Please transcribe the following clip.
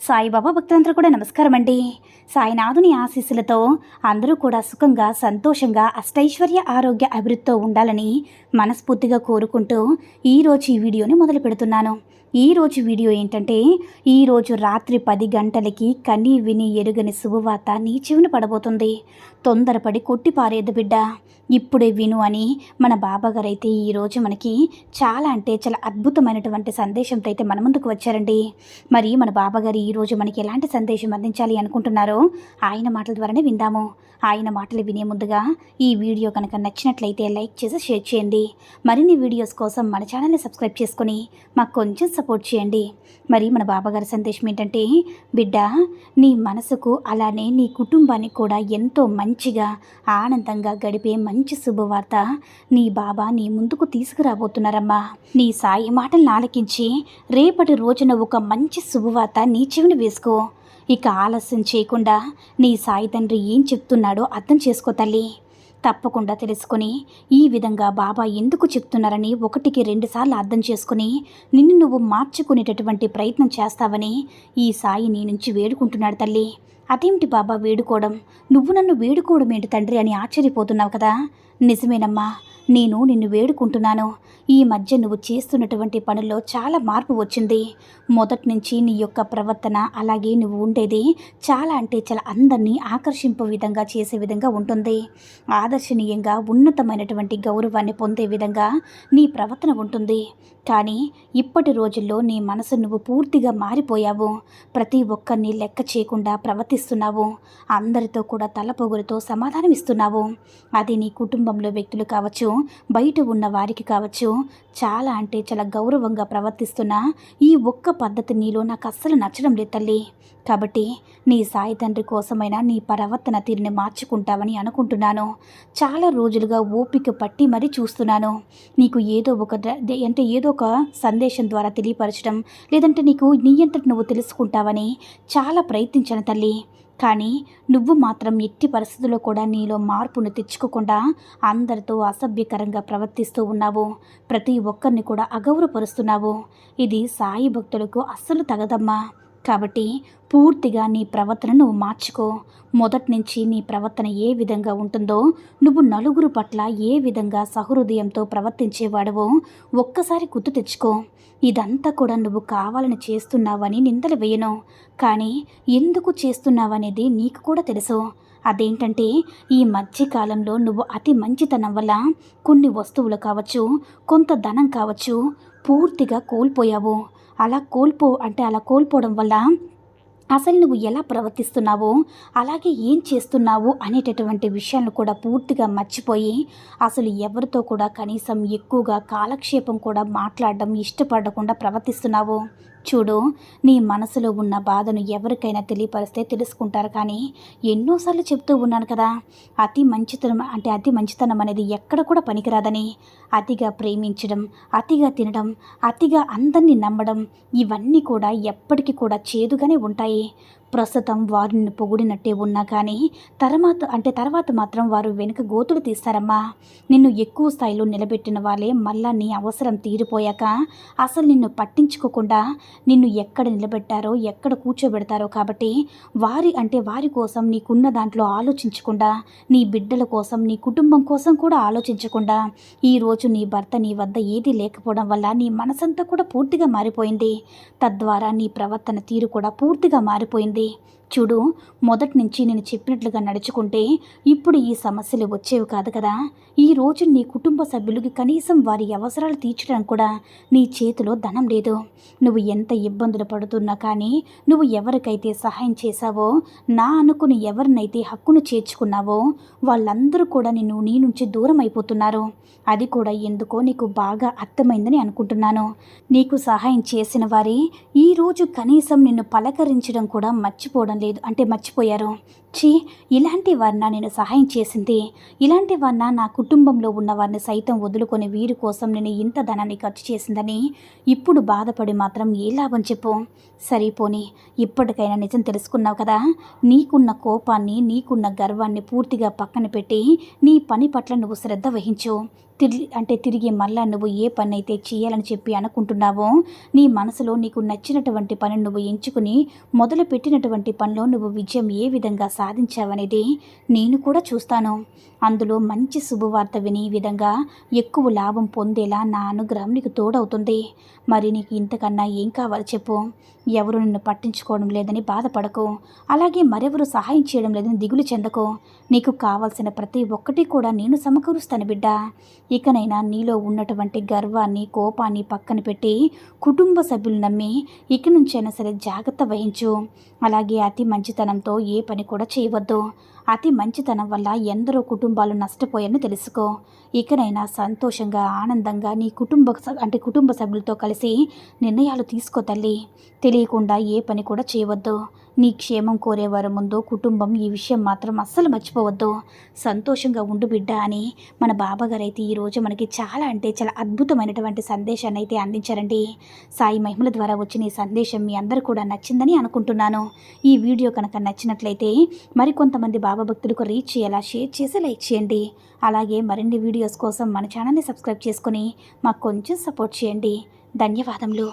సాయిబాబా భక్తులందరూ కూడా నమస్కారం అండి సాయినాథుని ఆశీస్సులతో అందరూ కూడా సుఖంగా సంతోషంగా అష్టైశ్వర్య ఆరోగ్య అభివృద్ధితో ఉండాలని మనస్ఫూర్తిగా కోరుకుంటూ ఈరోజు ఈ వీడియోని మొదలు పెడుతున్నాను. ఈరోజు వీడియో ఏంటంటే ఈరోజు రాత్రి పది గంటలకి కని విని ఎరుగని శుభవార్త నీ చెవిన పడబోతుంది. తొందరపడి కొట్టిపారేదు బిడ్డ. ఇప్పుడే విను అని మన బాబాగారు అయితే ఈరోజు మనకి చాలా అంటే చాలా అద్భుతమైనటువంటి సందేశంతో అయితే మన ముందుకు వచ్చారండి. మరి మన బాబాగారు ఈరోజు మనకి ఎలాంటి సందేశం అందించాలి అనుకుంటున్నారో ఆయన మాటల ద్వారానే విందాము. ఆయన మాటలు వినే ముందుగా ఈ వీడియో కనుక నచ్చినట్లయితే లైక్ చేసి షేర్ చేయండి. మరిన్ని వీడియోస్ కోసం మన ఛానల్ని సబ్స్క్రైబ్ చేసుకుని మాకు కొంచెం సపోర్ట్ చేయండి. మరి మన బాబాగారి సందేశం ఏంటంటే బిడ్డ నీ మనసుకు అలానే నీ కుటుంబానికి కూడా ఎంతో మంచి మంచిగా ఆనందంగా గడిపే మంచి శుభవార్త నీ బాబా నీ ముందుకు తీసుకురాబోతున్నారమ్మా. నీ సాయి మాటలను ఆలకించి రేపటి రోజున ఒక మంచి శుభవార్త నీ చెవిని వేసుకో. ఇక ఆలస్యం చేయకుండా నీ సాయి తండ్రి ఏం చెప్తున్నాడో అర్థం చేసుకో తల్లి. తప్పకుండా తెలుసుకొని ఈ విధంగా బాబా ఎందుకు చెప్తున్నారని ఒకటికి రెండుసార్లు అర్థం చేసుకుని నిన్ను నువ్వు మార్చుకునేటటువంటి ప్రయత్నం చేస్తావని ఈ సాయి నీ నుంచి వేడుకుంటున్నాడు తల్లి. అదేమిటి బాబా వేడుకోవడం? నువ్వు నన్ను వేడుకోవడం ఏంటి తండ్రి అని ఆశ్చర్యపోతున్నావు కదా? నిజమేనమ్మా నేను నిన్ను వేడుకుంటున్నాను. ఈ మధ్య నువ్వు చేస్తున్నటువంటి పనుల్లో చాలా మార్పు వచ్చింది. మొదటి నుంచి నీ యొక్క ప్రవర్తన అలాగే నువ్వు ఉండేది చాలా అంటే చాలా అందరినీ ఆకర్షింపు విధంగా చేసే విధంగా ఉంటుంది. ఆదర్శనీయంగా ఉన్నతమైనటువంటి గౌరవాన్ని పొందే విధంగా నీ ప్రవర్తన ఉంటుంది. కానీ ఇప్పటి రోజుల్లో నీ మనసు నువ్వు పూర్తిగా మారిపోయావు. ప్రతి ఒక్కరిని లెక్క చేయకుండా ప్రవర్తిస్తున్నావు. అందరితో కూడా తలపొగులతో సమాధానం ఇస్తున్నావు అది నీ కుటుంబంలో వ్యక్తులు కావచ్చు బయట ఉన్న వారికి కావచ్చు చాలా అంటే చాలా గౌరవంగా ప్రవర్తిస్తున్న ఈ ఒక్క పద్ధతి నీలో నాకు అస్సలు నచ్చడం లేదు తల్లి. కాబట్టి నీ సాయి తండ్రి కోసమైనా నీ ప్రవర్తన తీరుని మార్చుకుంటావని అనుకుంటున్నాను. చాలా రోజులుగా ఓపిక పట్టి మరీ చూస్తున్నాను. నీకు ఏదో ఒక అంటే ఏదో ఒక సందేశం ద్వారా తెలియపరచడం లేదంటే నీకు నీ అంతటి నువ్వు తెలుసుకుంటావని చాలా ప్రయత్నించాను తల్లి. కానీ నువ్వు మాత్రం ఎట్టి పరిస్థితుల్లో కూడా నీలో మార్పును తెచ్చుకోకుండా అందరితో అసభ్యకరంగా ప్రవర్తిస్తూ ఉన్నావు. ప్రతి ఒక్కరిని కూడా అగౌరవపరుస్తున్నావు. ఇది సాయి భక్తులకు అస్సలు తగదమ్మా. కాబట్టి పూర్తిగా నీ ప్రవర్తన నువ్వు మార్చుకో. మొదటి నుంచి నీ ప్రవర్తన ఏ విధంగా ఉంటుందో నువ్వు నలుగురు పట్ల ఏ విధంగా సహృదయంతో ప్రవర్తించేవాడవో ఒక్కసారి గుర్తు తెచ్చుకో. ఇదంతా కూడా నువ్వు కావాలని చేస్తున్నావని నిందలు వేయను. కానీ ఎందుకు చేస్తున్నావనేది నీకు కూడా తెలుసు. అదేంటంటే ఈ మధ్యకాలంలో నువ్వు అతి మంచితనం వల్ల కొన్ని వస్తువులు కావచ్చు కొంత ధనం కావచ్చు పూర్తిగా కోల్పోయావు. అలా కోల్పో అంటే అలా కోల్పోవడం వల్ల అసలు నువ్వు ఎలా ప్రవర్తిస్తున్నావో అలాగే ఏం చేస్తున్నావు అనేటటువంటి విషయాలను కూడా పూర్తిగా మర్చిపోయి అసలు ఎవరితో కూడా కనీసం ఎక్కువగా కాలక్షేపం కూడా మాట్లాడడం ఇష్టపడకుండా ప్రవర్తిస్తున్నావు. చూడు నీ మనసులో ఉన్న బాధను ఎవరికైనా తెలియపరిస్తే తెలుసుకుంటారు కానీ ఎన్నోసార్లు చెప్తూ ఉన్నాను కదా అతి మంచితనం అంటే అతి మంచితనం అనేది ఎక్కడ కూడా పనికిరాదని. అతిగా ప్రేమించడం అతిగా తినడం అతిగా అందరినీ నమ్మడం ఇవన్నీ కూడా ఎప్పటికీ కూడా చేదుగానే ఉంటాయి. ప్రస్తుతం వారిని పొగిడినట్టే ఉన్నా కానీ తర్వాత అంటే తర్వాత మాత్రం వారు వెనుక గోతులు తీస్తారమ్మా. నిన్ను ఎక్కువ స్థాయిలో నిలబెట్టిన వాళ్ళే మళ్ళా నీ అవసరం తీరిపోయాక అసలు నిన్ను పట్టించుకోకుండా నిన్ను ఎక్కడ నిలబెట్టారో ఎక్కడ కూర్చోబెడతారో కాబట్టి వారి అంటే వారి కోసం నీకున్న దాంట్లో ఆలోచించకుండా నీ బిడ్డల కోసం నీ కుటుంబం కోసం కూడా ఆలోచించకుండా ఈరోజు నీ భర్త నీ వద్ద ఏదీ లేకపోవడం వల్ల నీ మనసంతా కూడా పూర్తిగా మారిపోయింది. తద్వారా నీ ప్రవర్తన తీరు కూడా పూర్తిగా మారిపోయింది. చూడు మొదటి నుంచి నేను చెప్పినట్లుగా నడుచుకుంటే ఇప్పుడు ఈ సమస్యలు వచ్చేవి కాదు కదా. ఈ రోజు నీ కుటుంబ సభ్యులకి కనీసం వారి అవసరాలు తీర్చడం కూడా నీ చేతిలో ధనం లేదు. నువ్వు ఎంత ఇబ్బందులు పడుతున్నా కానీ నువ్వు ఎవరికైతే సహాయం చేశావో నా అనుకుని ఎవరినైతే హక్కును చేర్చుకున్నావో వాళ్ళందరూ కూడా నిన్ను నీ నుంచి దూరం అయిపోతున్నారు. అది కూడా ఎందుకో నీకు బాగా అర్థమైందని అనుకుంటున్నాను. నీకు సహాయం చేసిన వారి ఈరోజు కనీసం నిన్ను పలకరించడం కూడా మర్చిపోవడం లేదు అంటే మర్చిపోయారు. ఛీ ఇలాంటి వారిన నేను సహాయం చేసింది. ఇలాంటి వారిన నా కుటుంబంలో ఉన్న వారిని సైతం వదులుకొని వీరి కోసం నేను ఇంత ధనాన్ని ఖర్చు చేసిందని ఇప్పుడు బాధపడి మాత్రం ఏ లాభం చెప్పు. సరిపోని ఇప్పటికైనా నిజం తెలుసుకున్నావు కదా? నీకున్న కోపాన్ని నీకున్న గర్వాన్ని పూర్తిగా పక్కన పెట్టి నీ పని పట్ల నువ్వు శ్రద్ధ వహించు. తిరిగి అంటే తిరిగి మళ్ళా నువ్వు ఏ పని అయితే చేయాలని చెప్పి అనుకుంటున్నావో నీ మనసులో నీకు నచ్చినటువంటి పని నువ్వు ఎంచుకుని మొదలు పెట్టినటువంటి పనిలో నువ్వు విజయం ఏ విధంగా సాధించావనేది నేను కూడా చూస్తాను. అందులో మంచి శుభవార్త విని ఈ విధంగా ఎక్కువ లాభం పొందేలా నా అనుగ్రహం నీకు తోడవుతుంది. మరి నీకు ఇంతకన్నా ఏం కావాలి చెప్పు. ఎవరు నిన్ను పట్టించుకోవడం లేదని బాధపడకు. అలాగే మరెవరు సహాయం చేయడం లేదని దిగులు చెందకు. నీకు కావాల్సిన ప్రతి ఒక్కటి కూడా నేను సమకూరుస్తాను బిడ్డ. ఇకనైనా నీలో ఉన్నటువంటి గర్వాన్ని కోపాన్ని పక్కన పెట్టి కుటుంబ సభ్యులు నమ్మి ఇక నుంచైనా సరే జాగ్రత్త వహించు. అలాగే అతి మంచితనంతో ఏ పని కూడా చేయవద్దు. అతి మంచితనం వల్ల ఎందరో కుటుంబాలు నష్టపోయాయని తెలుసుకో. ఇకనైనా సంతోషంగా ఆనందంగా నీ కుటుంబ అంటే కుటుంబ సభ్యులతో కలిసి నిర్ణయాలు తీసుకో తల్లి. తెలియకుండా ఏ పని కూడా చేయవద్దు. నీ క్షేమం కోరేవారి ముందు కుటుంబం ఈ విషయం మాత్రం అస్సలు మర్చిపోవద్దు. సంతోషంగా ఉండు బిడ్డ అని మన బాబాగారు అయితే ఈరోజు మనకి చాలా అంటే చాలా అద్భుతమైనటువంటి సందేశాన్ని అయితే అందించారండి. సాయి మహిమల ద్వారా వచ్చిన ఈ సందేశం మీ అందరూ కూడా నచ్చిందని అనుకుంటున్నాను. ఈ వీడియో కనుక నచ్చినట్లయితే మరికొంతమంది బాబా భక్తులకు రీచ్ చేయాలా షేర్ చేసి లైక్ చేయండి. అలాగే మరిన్ని వీడియోస్ కోసం మన ఛానల్ని సబ్స్క్రైబ్ చేసుకొని మాకు కొంచెం సపోర్ట్ చేయండి. ధన్యవాదములు.